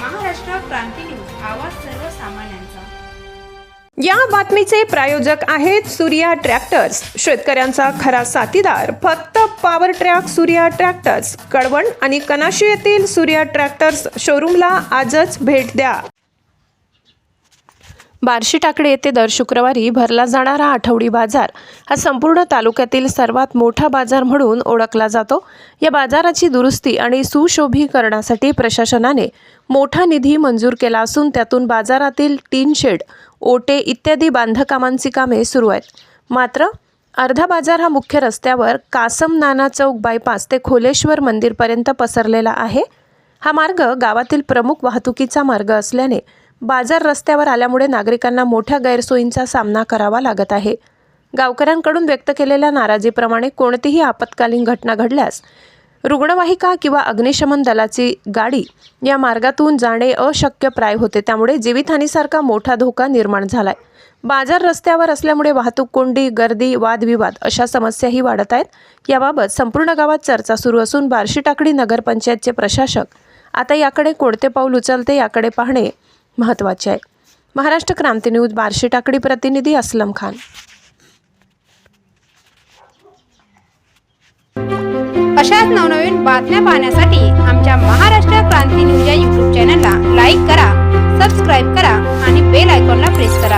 क्रांती news आवाज सर्वसामान्यांचा. या बातमीचे प्रायोजक आहेत सूर्या ट्रॅक्टर्स. शेतकऱ्यांचा खरा साथीदार फक्त power track Surya tractors Kalwan आणि कनाशी येथील सूर्या ट्रॅक्टर्स शोरूमला आजच भेट द्या. बार्शी टाकडे येथे दर शुक्रवारी भरला जाणारा आठवडी बाजार हा संपूर्ण तालुक्यातील सर्वात मोठा बाजार म्हणून ओळखला जातो. या बाजाराची दुरुस्ती आणि सुशोभीकरणासाठी प्रशासनाने मोठा निधी मंजूर केला असून त्यातून बाजारातील टीन शेड ओटे इत्यादी बांधकामांची कामे सुरू आहेत. मात्र अर्धा बाजार हा मुख्य रस्त्यावर कासम नाना चौक बायपास ते खोलेश्वर मंदिरपर्यंत पसरलेला आहे. हा मार्ग गावातील प्रमुख वाहतुकीचा मार्ग असल्याने बाजार रस्त्यावर आल्यामुळे नागरिकांना मोठ्या गैरसोयींचा सामना करावा लागत आहे. गावकऱ्यांकडून व्यक्त केलेल्या नाराजीप्रमाणे कोणतीही आपत्कालीन घटना घडल्यास रुग्णवाहिका किंवा अग्निशमन दलाची गाडी या मार्गातून जाणे अशक्य प्राय होते. त्यामुळे जीवितहानीसारखा मोठा धोका निर्माण झालाय. बाजार रस्त्यावर असल्यामुळे वाहतूक कोंडी गर्दी वादविवाद अशा समस्याही वाढत आहेत. याबाबत संपूर्ण गावात चर्चा सुरू असून बार्शी टाकडी नगरपंचायतचे प्रशासक आता याकडे कोणते पाऊल उचलते याकडे पाहणे महत्त्वाचे आहे. महाराष्ट्र क्रांती न्यूज बार्शी टाकडी प्रतिनिधी असलम खान. अशाच नवनवीन बातम्या पाहण्यासाठी आमच्या महा